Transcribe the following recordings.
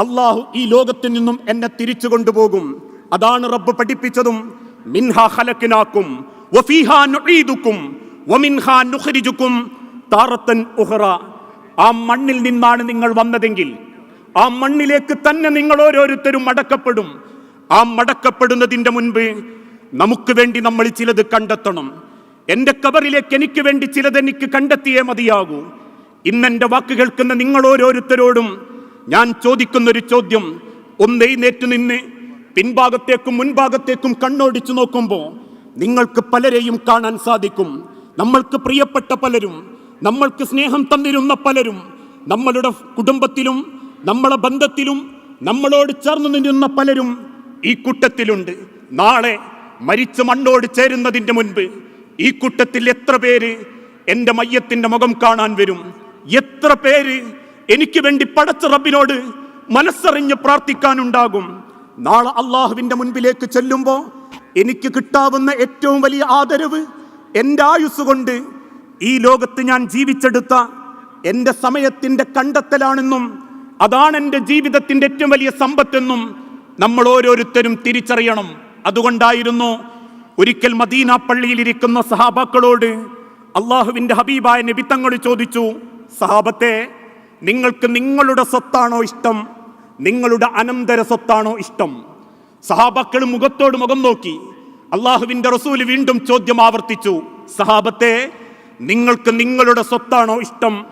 അള്ളാഹു ഈ ലോകത്തിൽ നിന്നും എന്നെ തിരിച്ചു കൊണ്ടുപോകും. അതാണ് റബ്ബ് പഠിപ്പിച്ചതും. മിൻഹ ഹലക്കിനാക്കും വഫീഹാ നുഈദുക്കും. വമിൻഹാ നുഖരിജുക്കും. താറത്തൻ ഉഹ്റ. ആ മണ്ണിൽ നിന്നാണ് നിങ്ങൾ വന്നതെങ്കിൽ ആ മണ്ണിലേക്ക് തന്നെ നിങ്ങൾ ഓരോരുത്തരും മടക്കപ്പെടും. ആ മടക്കപ്പെടുന്നതിന്റെ മുൻപ് നമുക്ക് വേണ്ടി നമ്മൾ ചിലത് കണ്ടെത്തണം. എന്റെ കബറിലേക്ക് എനിക്ക് വേണ്ടി ചിലത് എനിക്ക് കണ്ടെത്തിയേ മതിയാകൂ. ഇന്നെന്റെ വാക്ക് കേൾക്കുന്ന നിങ്ങൾ ഓരോരുത്തരോടും ഞാൻ ചോദിക്കുന്നൊരു ചോദ്യം. ഒന്നേ നേറ്റു നിന്ന് പിൻഭാഗത്തേക്കും മുൻഭാഗത്തേക്കും കണ്ണോടിച്ചു നോക്കുമ്പോൾ നിങ്ങൾക്ക് പലരെയും കാണാൻ സാധിക്കും. നമ്മൾക്ക് പ്രിയപ്പെട്ട പലരും നമ്മൾക്ക് സ്നേഹം തന്നിരുന്ന പലരും നമ്മളുടെ കുടുംബത്തിലും നമ്മളെ ബന്ധത്തിലും നമ്മളോട് ചേർന്ന് നിന്നിരുന്ന പലരും ഈ കൂട്ടത്തിലുണ്ട്. നാളെ മരിച്ച മണ്ണോട് ചേരുന്നതിന്റെ മുൻപ് ഈ കൂട്ടത്തിൽ എത്ര പേര് എന്റെ മയ്യത്തിന്റെ മുഖം കാണാൻ വരും? എത്ര പേര് എനിക്ക് വേണ്ടി പടച്ച റബ്ബിനോട് മനസ്സറിഞ്ഞ് പ്രാർത്ഥിക്കാനുണ്ടാകും. നാളെ അള്ളാഹുവിന്റെ മുൻപിലേക്ക് ചെല്ലുമ്പോൾ എനിക്ക് കിട്ടാവുന്ന ഏറ്റവും വലിയ ആദരവ് എന്റെ ആയുസ് കൊണ്ട് ഈ ലോകത്ത് ഞാൻ ജീവിച്ചെടുത്ത എന്റെ സമയത്തിന്റെ കണ്ടെത്തലാണെന്നും അതാണ് എന്റെ ജീവിതത്തിന്റെ ഏറ്റവും വലിയ സമ്പത്തെന്നും നമ്മൾ ഓരോരുത്തരും തിരിച്ചറിയണം. അതുകൊണ്ടായിരുന്നു ഒരിക്കൽ മദീന പള്ളിയിലിരിക്കുന്ന സഹാബാക്കളോട് അള്ളാഹുവിന്റെ ഹബീബായ നബി തങ്ങൾ ചോദിച്ചു സഹാബത്തെ നിങ്ങൾക്ക് നിങ്ങളുടെ സ്വത്താണോ ഇഷ്ടം? നിങ്ങളുടെ അനന്തര സ്വത്താണോ ഇഷ്ടം? സഹാബാക്കൾ മുഖത്തോട് മുഖം നോക്കി. അള്ളാഹുവിന്റെ റസൂൽ വീണ്ടും ചോദ്യം ആവർത്തിച്ചു. സഹാബത്തെ നിങ്ങൾക്ക് നിങ്ങളുടെ സ്വത്താണോ ഇഷ്ടം?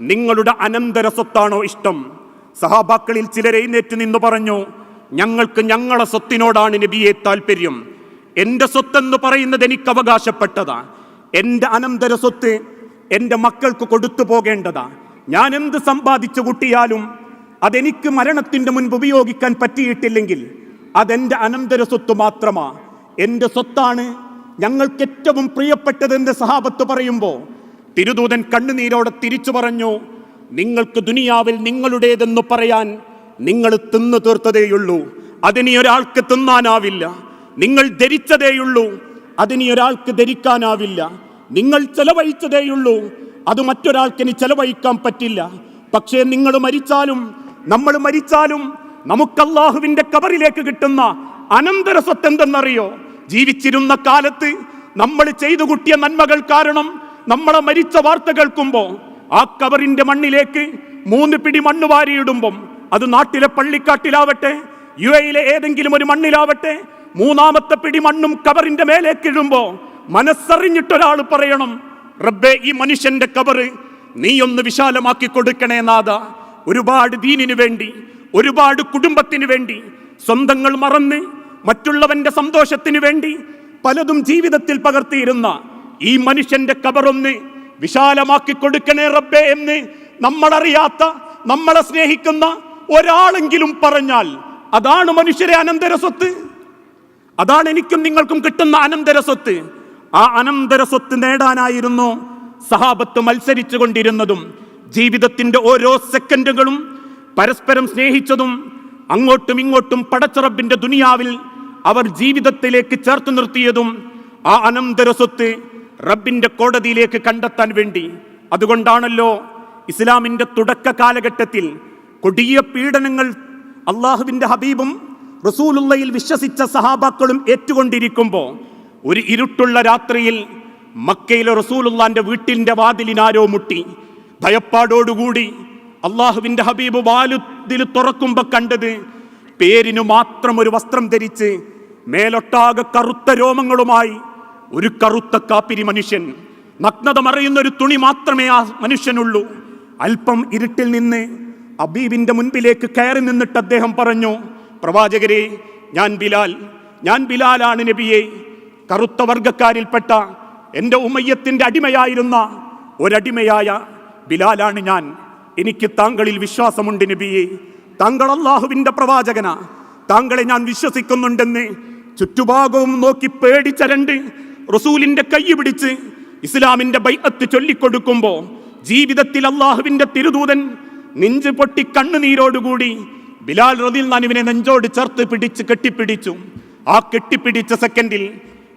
നിങ്ങളുടെ അനന്തര സ്വത്താണോ ഇഷ്ടം? സഹാബാക്കളിൽ ചിലരെ എഴുന്നേറ്റ് നിന്ന് പറഞ്ഞു ഞങ്ങൾക്ക് ഞങ്ങളെ സ്വത്തിനോടാണ് നബിയെ താല്പര്യം. എന്റെ സ്വത്തെന്ന് പറയുന്നത് എനിക്ക് അവകാശപ്പെട്ടതാ. എന്റെ അനന്തര സ്വത്ത് എന്റെ മക്കൾക്ക് കൊടുത്തു പോകേണ്ടതാ. ഞാൻ എന്ത് സമ്പാദിച്ചു കൂട്ടിയാലും അതെനിക്ക് മരണത്തിന്റെ മുൻപ് ഉപയോഗിക്കാൻ പറ്റിയിട്ടില്ലെങ്കിൽ അതെന്റെ അനന്തര സ്വത്ത് മാത്രമാ. എന്റെ സ്വത്താണ് ഞങ്ങൾക്ക് ഏറ്റവും പ്രിയപ്പെട്ടതെന്ന് സഹാബത്ത് പറയുമ്പോൾ തിരുദൂതൻ കണ്ണുനീരോടെ തിരിച്ചു പറഞ്ഞു നിങ്ങൾക്ക് ദുനിയാവിൽ നിങ്ങളുടേതെന്ന് പറയാൻ നിങ്ങൾ തിന്നു തീർത്തതേയുള്ളൂ. അതിനി ഒരാൾക്ക് തിന്നാനാവില്ല. നിങ്ങൾ ധരിച്ചതേയുള്ളൂ. അതിനി ഒരാൾക്ക് ധരിക്കാനാവില്ല. നിങ്ങൾ ചെലവഴിച്ചതേയുള്ളൂ. അത് മറ്റൊരാൾക്ക് ഇനി ചെലവഴിക്കാൻ പറ്റില്ല. പക്ഷേ നിങ്ങൾ മരിച്ചാലും നമ്മൾ മരിച്ചാലും നമുക്ക് അള്ളാഹുവിന്റെ കബറിലേക്ക് കിട്ടുന്ന അനന്തര സ്വത്ത് എന്തെന്നറിയോ? ജീവിച്ചിരുന്ന കാലത്ത് നമ്മൾ ചെയ്തു കൂട്ടിയ നന്മകൾ കാരണം നമ്മളെ മരിച്ച വാർത്ത കേൾക്കുമ്പോൾ ആ കബറിന്റെ മണ്ണിലേക്ക് മൂന്ന് പിടി മണ്ണ് വാരിയിടുമ്പം അത് നാട്ടിലെ പള്ളിക്കാട്ടിലാവട്ടെ യു എയിലെ ഏതെങ്കിലും ഒരു മണ്ണിലാവട്ടെ മൂന്നാമത്തെ പിടി മണ്ണും കബറിന്റെ മേലേക്ക് ഇടുമ്പോ മനസ്സറിഞ്ഞിട്ടൊരാൾ പറയണം റബ്ബേ ഈ മനുഷ്യന്റെ കബറ് നീ ഒന്ന് വിശാലമാക്കി കൊടുക്കണേ നാഥ. ഒരുപാട് ദീനിനു വേണ്ടി ഒരുപാട് കുടുംബത്തിന് വേണ്ടി സ്വന്തങ്ങൾ മറന്ന് മറ്റുള്ളവന്റെ സന്തോഷത്തിന് വേണ്ടി പലതും ജീവിതത്തിൽ പകർത്തിയിരുന്ന ഈ മനുഷ്യന്റെ കബറൊന്ന് വിശാലമാക്കി കൊടുക്കണേ റബ്ബേ എന്ന് നമ്മളറിയാത്ത നമ്മളെ സ്നേഹിക്കുന്ന ഒരാളെങ്കിലും പറഞ്ഞാൽ അതാണ് മനുഷ്യരെ അനന്തര സ്വത്ത് അതാണ് എനിക്കും നിങ്ങൾക്കും കിട്ടുന്ന അനന്തര സ്വത്ത് ആ അനന്തര സ്വത്ത് നേടാനായിരുന്നു സഹാബത്ത് മത്സരിച്ചു കൊണ്ടിരുന്നതും ജീവിതത്തിന്റെ ഓരോ സെക്കൻഡുകളും പരസ്പരം സ്നേഹിച്ചതും അങ്ങോട്ടും ഇങ്ങോട്ടും പടച്ചറബിന്റെ ദുനിയാവിൽ അവർ ജീവിതത്തിലേക്ക് ചേർത്ത് നിർത്തിയതും ആ അനന്തര സ്വത്ത് റബ്ബിന്റെ കോടതിയിലേക്ക് കണ്ടെത്താൻ വേണ്ടി. അതുകൊണ്ടാണല്ലോ ഇസ്ലാമിന്റെ തുടക്ക കാലഘട്ടത്തിൽ കൊടിയ പീഡനങ്ങൾ അള്ളാഹുവിന്റെ ഹബീബും റസൂലുള്ളയിൽ വിശ്വസിച്ച സഹാബാക്കളും ഏറ്റുകൊണ്ടിരിക്കുമ്പോൾ ഒരു ഇരുട്ടുള്ള രാത്രിയിൽ മക്കയിലെ റസൂലുള്ളാന്റെ വീട്ടിന്റെ വാതിലിനാരോ മുട്ടി. ഭയപ്പാടോടുകൂടി അള്ളാഹുവിന്റെ ഹബീബ് വാലുതിൽ തുറക്കുമ്പോൾ കണ്ടത് പേരിനു മാത്രം ഒരു വസ്ത്രം ധരിച്ച് മേലൊട്ടാകെ കറുത്ത രോമങ്ങളുമായി ഒരു കറുത്ത കാപ്പിരി മനുഷ്യൻ. നഗ്നത മറയുന്ന ഒരു തുണി മാത്രമേ ആ മനുഷ്യനുള്ളൂ. അല്പം ഇരുട്ടിൽ നിന്ന് അബീബിന്റെ മുൻപിലേക്ക് കയറി നിന്നിട്ട് അദ്ദേഹം പറഞ്ഞു പ്രവാചകരെ ഞാൻ ബിലാൽ. ഞാൻ ബിലാലാണ് നബിയെ. കറുത്ത വർഗക്കാരിൽപ്പെട്ട എന്റെ ഉമ്മയ്യത്തിന്റെ അടിമയായിരുന്ന ഒരടിമയായ ബിലാലാണ് ഞാൻ. എനിക്ക് താങ്കളിൽ വിശ്വാസമുണ്ട് നബിയെ. താങ്കൾ അള്ളാഹുവിന്റെ പ്രവാചകന. താങ്കളെ ഞാൻ വിശ്വസിക്കുന്നുണ്ടെന്ന് ചുറ്റുഭാഗവും നോക്കി പേടിച്ചരണ്ട് റസൂലിന്റെ കൈ പിടിച്ച് ഇസ്ലാമിന്റെ ബൈഅത്ത് ചൊല്ലിക്കൊടുക്കുമ്പോൾ ജീവിതത്തിൽ അള്ളാഹുവിന്റെ തിരുദൂതൻ നെഞ്ച് പൊട്ടി കണ്ണുനീരോടുകൂടി ബിലാൽ റതിൽ നാനുവിനെ നെഞ്ചോട് ചേർത്ത് പിടിച്ച് കെട്ടിപ്പിടിച്ചു. ആ കെട്ടിപ്പിടിച്ച സെക്കൻഡിൽ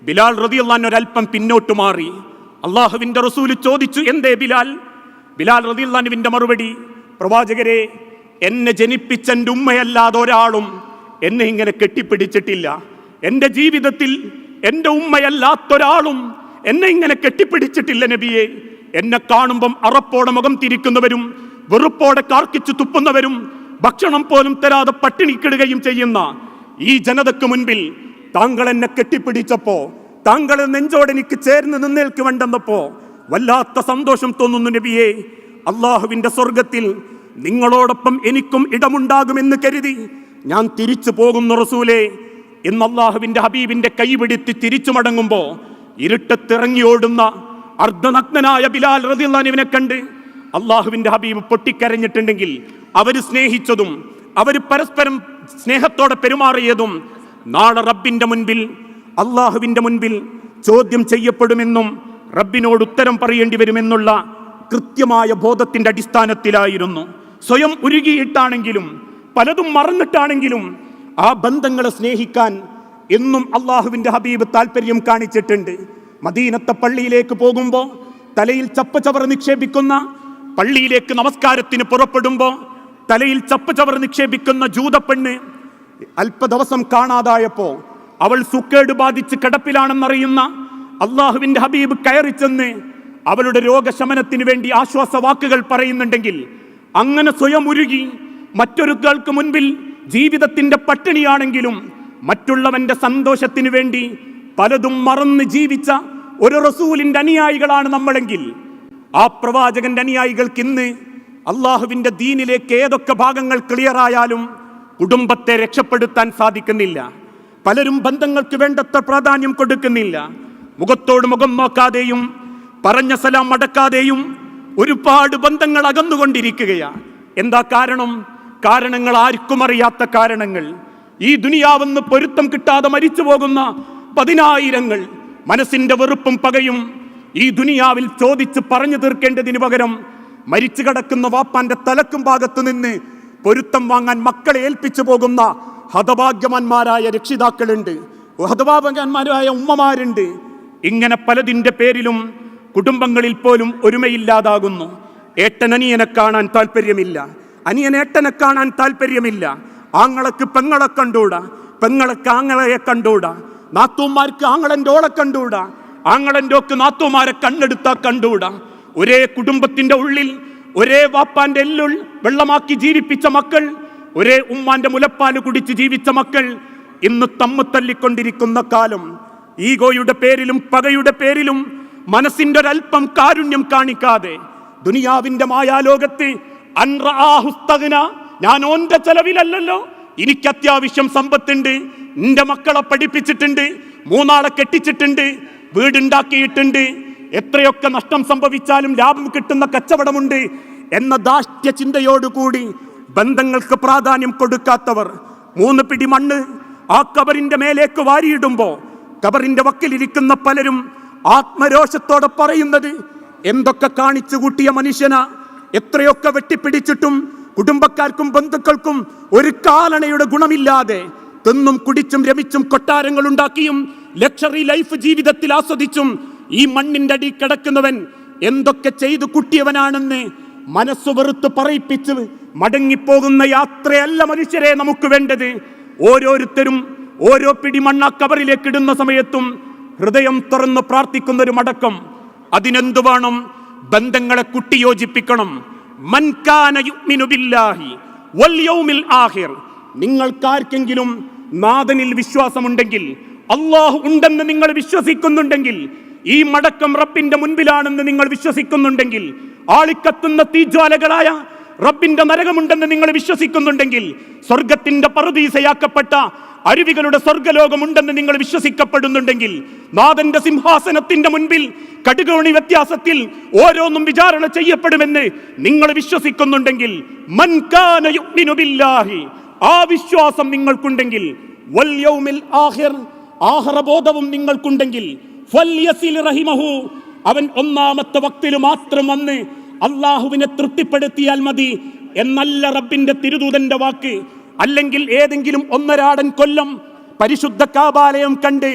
ബിലാൽ റതിയുള്ള ഒരല്പം പിന്നോട്ട് മാറി. അള്ളാഹുവിന്റെ റസൂൽ ചോദിച്ചു എന്തേ ബിലാൽ? ബിലാൽ റതിയുള്ളാനുവിന്റെ മറുപടി പ്രവാചകരെ എന്നെ ജനിപ്പിച്ച എന്റെ ഉമ്മയല്ലാതെ ഒരാളും എന്നെ ഇങ്ങനെ കെട്ടിപ്പിടിച്ചിട്ടില്ല. എന്റെ ജീവിതത്തിൽ എന്റെ ഉമ്മയല്ലാത്തൊരാളും എന്നെ ഇങ്ങനെ കെട്ടിപ്പിടിച്ചിട്ടില്ല നബിയെ. എന്നെ കാണുമ്പം അറപ്പോടെ മുഖം തിരിക്കുന്നവരും വെറുപ്പോടെ കാർക്കിച്ചു തുപ്പുന്നവരും ഭക്ഷണം പോലും തരാതെ പട്ടിണിക്കിടുകയും ചെയ്യുന്ന ഈ ജനതയ്ക്ക് മുൻപിൽ താങ്കൾ എന്നെ കെട്ടിപ്പിടിച്ചപ്പോ താങ്കൾ നെഞ്ചോടെ എനിക്ക് ചേർന്ന് നിന്നേൽക്ക് വേണ്ടെന്നപ്പോ വല്ലാത്ത സന്തോഷം തോന്നുന്നു നബിയെ. അള്ളാഹുവിന്റെ സ്വർഗത്തിൽ നിങ്ങളോടൊപ്പം എനിക്കും ഇടമുണ്ടാകുമെന്ന് കരുതി ഞാൻ തിരിച്ചു പോകുന്നു റസൂലേ എന്ന് അള്ളാഹുവിന്റെ ഹബീബിന്റെ കൈപിടിത്തി തിരിച്ചു മടങ്ങുമ്പോ ഇരുട്ടത്തിറങ്ങി ഓടുന്ന അർദ്ധനഗ്നനായ ബിലാൽ റതിയുള്ളാനുവിനെ കണ്ട് അള്ളാഹുവിന്റെ ഹബീബ് പൊട്ടിക്കരഞ്ഞിട്ടുണ്ടെങ്കിൽ അവർ സ്നേഹിച്ചതും അവർ പരസ്പരം സ്നേഹത്തോടെ പെരുമാറിയതും നാളെ റബ്ബിന്റെ മുൻപിൽ അള്ളാഹുവിന്റെ മുൻപിൽ ചോദ്യം ചെയ്യപ്പെടുമെന്നും റബ്ബിനോട് ഉത്തരം പറയേണ്ടി വരുമെന്നുള്ള കൃത്യമായ ബോധത്തിന്റെ അടിസ്ഥാനത്തിലായിരുന്നു. സ്വയം ഉരുകിയിട്ടാണെങ്കിലും പലതും മറന്നിട്ടാണെങ്കിലും ആ ബന്ധങ്ങളെ സ്നേഹിക്കാൻ എന്നും അള്ളാഹുവിന്റെ ഹബീബ് താല്പര്യം കാണിച്ചിട്ടുണ്ട്. മദീനത്തെ പള്ളിയിലേക്ക് പോകുമ്പോൾ തലയിൽ ചപ്പചവർ നിക്ഷേപിക്കുന്ന പള്ളിയിലേക്ക് നമസ്കാരത്തിന് പുറപ്പെടുമ്പോൾ തലയിൽ ചപ്പചവർ നിക്ഷേപിക്കുന്ന ജൂതപ്പെണ്ണ് അല്പ ദിവസം കാണാതായപ്പോ അവൾ സുക്കേട് ബാധിച്ച് കിടപ്പിലാണെന്നറിയുന്ന അള്ളാഹുവിന്റെ ഹബീബ് കയറി ചെന്ന് അവളുടെ രോഗശമനത്തിന് വേണ്ടി ആശ്വാസ വാക്കുകൾ പറയുന്നുണ്ടെങ്കിൽ അങ്ങനെ സ്വയം ഉരുകി മറ്റൊരുക്കൾക്ക് മുൻപിൽ ജീവിതത്തിന്റെ പട്ടിണിയാണെങ്കിലും മറ്റുള്ളവന്റെ സന്തോഷത്തിന് വേണ്ടി പലതും മറന്ന് ജീവിച്ച ഒരു റസൂലിന്റെ അനുയായികളാണ് നമ്മളെങ്കിൽ ആ പ്രവാചകന്റെ അനുയായികൾക്ക് ഇന്ന് അള്ളാഹുവിന്റെ ദീനിലേക്ക് ഏതൊക്കെ ഭാഗങ്ങൾ ക്ലിയർ ആയാലും കുടുംബത്തെ രക്ഷപ്പെടുത്താൻ സാധിക്കുന്നില്ല. പലരും ബന്ധങ്ങൾക്ക് വേണ്ടത്ര പ്രാധാന്യം കൊടുക്കുന്നില്ല. മുഖത്തോട് മുഖം നോക്കാതെയും പറഞ്ഞ സലാം അടക്കാതെയും ഒരുപാട് ബന്ധങ്ങൾ അകന്നുകൊണ്ടിരിക്കുകയാണ് എന്താ കാരണം? കാരണങ്ങൾ ആർക്കും അറിയാത്ത കാരണങ്ങൾ. ഈ ദുനിയാവെന്ന് പൊരുത്തം കിട്ടാതെ മരിച്ചു പോകുന്ന പതിനായിരങ്ങൾ മനസ്സിന്റെ വെറുപ്പും പകയും ഈ ദുനിയാവിൽ ചോദിച്ച് പറഞ്ഞു തീർക്കേണ്ടതിന് പകരം മരിച്ചു കിടക്കുന്ന വാപ്പാന്റെ തലക്കും ഭാഗത്തു നിന്ന് പൊരുത്തം വാങ്ങാൻ മക്കളെ ഏൽപ്പിച്ചു പോകുന്ന ഹതഭാഗ്യവാന്മാരായ രക്ഷിതാക്കളുണ്ട്. ഹതഭാഗ്യവാന്മാരായ ഉമ്മമാരുണ്ട്. ഇങ്ങനെ പലതിന്റെ പേരിലും കുടുംബങ്ങളിൽ പോലും ഒരുമയില്ലാതാകുന്നു. ഏട്ടൻ അനിയനെ കാണാൻ താല്പര്യമില്ല അനിയൻ ഏട്ടനെ കാണാൻ താല്പര്യമില്ല ആങ്ങളക്ക് പെങ്ങളെ കണ്ടൂടാ പെങ്ങളക്ക് ആങ്ങളയെ കണ്ടൂടാ നാത്തൂമാർക്ക് ആങ്ങളന്റെ ഓളെ കണ്ടൂടാ ആങ്ങളന്റെ ഒക്കെ നാത്തൂമാരെ കണ്ണെടുത്താൽ കണ്ടൂടാ ഒരേ കുടുംബത്തിന്റെ ഉള്ളിൽ ഒരേ വാപ്പാന്റെ എല്ലുൾ വെള്ളമാക്കി ജീവിപ്പിച്ച മക്കൾ ഒരേ ഉമ്മാന്റെ മുലപ്പാൽ കുടിച്ച് ജീവിച്ച മക്കൾ ഇന്ന് തമ്മു തല്ലിക്കൊണ്ടിരിക്കുന്ന കാലം. ഈഗോയുടെ പേരിലും പകയുടെ പേരിലും മനസ്സിന്റെ ഒരല്പം കാരുണ്യം കാണിക്കാതെ ദുനിയാവിന്റെ മായാലോകത്ത് അൻറാഹുസ്തകന ഞാൻ ഓന്റെ ചെലവിലല്ലല്ലോ എനിക്ക് അത്യാവശ്യം സമ്പത്തുണ്ട് എന്റെ മക്കളെ പഠിപ്പിച്ചിട്ടുണ്ട് മൂന്നാളെ കെട്ടിച്ചിട്ടുണ്ട് വീടുണ്ടാക്കിയിട്ടുണ്ട് എത്രയൊക്കെ നഷ്ടം സംഭവിച്ചാലും ലാഭം കിട്ടുന്ന കച്ചവടമുണ്ട് എന്ന ദാഷ്ട്യ ചിന്തയോടുകൂടി ബന്ധങ്ങൾക്ക് പ്രാധാന്യം കൊടുക്കാത്തവർ മൂന്ന് പിടി മണ്ണ് ആ കബറിന്റെ മേലേക്ക് വാരിയിടുമ്പോ കബറിന്റെ വക്കിലിരിക്കുന്ന പലരും ആത്മരോഷത്തോടെ പറയുന്നത് എന്തൊക്കെ കാണിച്ചു കൂട്ടിയ മനുഷ്യനാ? എത്രയൊക്കെ വെട്ടിപ്പിടിച്ചിട്ടും കുടുംബക്കാർക്കും ബന്ധുക്കൾക്കും ഒരു കാലണയുടെ ഗുണമില്ലാതെ തിന്നും കുടിച്ചും രമിച്ചും കൊട്ടാരങ്ങൾ ഉണ്ടാക്കിയും ലക്ഷറി ലൈഫ് ജീവിതത്തിൽ ആസ്വദിച്ചും ഈ മണ്ണിന്റെ അടി കിടക്കുന്നവൻ എന്തൊക്കെ ചെയ്തു കുട്ടിയവനാണെന്ന് മനസ്സ് വെറുത്ത് പറയിപ്പിച്ച് മടങ്ങിപ്പോകുന്ന യാത്രയല്ല മനുഷ്യരെ നമുക്ക് വേണ്ടത്. ഓരോരുത്തരും ഓരോ പിടി മണ്ണ കവറിലേക്ക് ഇടുന്ന സമയത്തും ഹൃദയം തുറന്ന് പ്രാർത്ഥിക്കുന്ന ഒരു മടക്കം. അതിനെന്തു വേണം? ബന്ധങ്ങളെ കുട്ടിയോജിപ്പിക്കണം നിങ്ങൾക്കാർക്കെങ്കിലും നാഥനിൽ വിശ്വാസമുണ്ടെങ്കിൽ അള്ളാഹു ഉണ്ടെന്ന് നിങ്ങൾ വിശ്വസിക്കുന്നുണ്ടെങ്കിൽ ഈ മടക്കം റബ്ബിന്റെ മുൻപിലാണെന്ന് നിങ്ങൾ വിശ്വസിക്കുന്നുണ്ടെങ്കിൽ ആളിക്കത്തുന്ന തീജ്വാലകളായ റബ്ബിന്റെ നരകമുണ്ടെന്ന് നിങ്ങൾ വിശ്വസിക്കുന്നുണ്ടെങ്കിൽ സ്വർഗത്തിന്റെ പറുദീസയാക്കപ്പെട്ട അരുവികളുടെ സ്വർഗലോകമുണ്ടെന്ന് നിങ്ങൾ വിശ്വസിക്കപ്പെടുന്നുണ്ടെങ്കിൽ നാഥന്റെ സിംഹാസനത്തിന്റെ മുൻപിൽ കടുകോണി വ്യത്യാസത്തിൽ ഓരോന്നും വിചാരണ ചെയ്യപ്പെടുമെന്ന് നിങ്ങൾ വിശ്വസിക്കുന്നുണ്ടെങ്കിൽ ആ വിശ്വാസം നിങ്ങൾക്കുണ്ടെങ്കിൽ ആഹ്റബോധവും നിങ്ങൾക്കുണ്ടെങ്കിൽ റഹിമഹു. അവൻ ഒന്നാമത്തെ വക്തിൽ മാത്രം വന്ന് അള്ളാഹുവിനെ തൃപ്തിപ്പെടുത്തിയാൽ മതി എന്നല്ല റബ്ബിന്റെ തിരുദൂതന്റെ വാക്ക്. അല്ലെങ്കിൽ ഏതെങ്കിലും ഒന്നരാടൻ കൊല്ലം പരിശുദ്ധ കാബാലയം കണ്ട്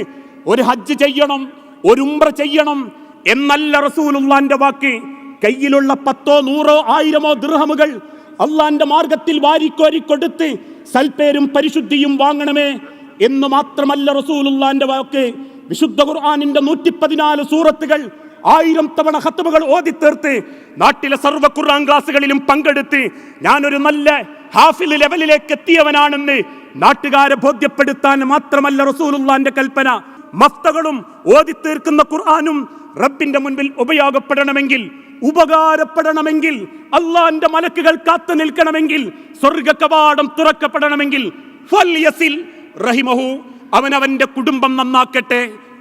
ഒരു ഹജ്ജ് ചെയ്യണം ഒരു ഉംറ ചെയ്യണം എന്നല്ല റസൂലുള്ളാന്റെ വാക്ക്. കയ്യിലുള്ള പത്തോ നൂറോ ആയിരമോ ദൃഹമുകൾ അള്ളാന്റെ മാർഗത്തിൽ വാരിക്കോരി കൊടുത്ത് സൽപേരും പരിശുദ്ധിയും വാങ്ങണമേ എന്ന് മാത്രമല്ല റസൂലുള്ളാന്റെ വാക്ക്. വിശുദ്ധ ഖുർആാനിന്റെ നൂറ്റി പതിനാല് സൂറത്തുകൾ ആയിരം തവണ ഹത്തുമകൾ ഓതി തീർത്ത് നാട്ടിലെ സർവ ഖുർആൻ ക്ലാസ്സുകളിലും പങ്കെടുത്ത് ഞാനൊരു നല്ല ഹാഫിൽ ലെവലിലേക്ക് എത്തിയവനാണെന്ന് നാട്ടുകാരെ ബോധ്യപ്പെടുത്താൻ മാത്രമല്ല റസൂലുള്ളാന്റെ കൽപ്പന. മഫ്തകളും ഓതി തീർക്കുന്ന ഖുർആാനും റബ്ബിന്റെ മുൻപിൽ ഉപയോഗപ്പെടണമെങ്കിൽ ഉപകാരപ്പെടണമെങ്കിൽ അള്ളാന്റെ മലക്കുകൾ കാത്തു നിൽക്കണമെങ്കിൽ സ്വർഗ കവാടം തുറക്കപ്പെടണമെങ്കിൽ റഹിമഹു അവൻ അവന്റെ കുടുംബം നന്നാക്കട്ടെ.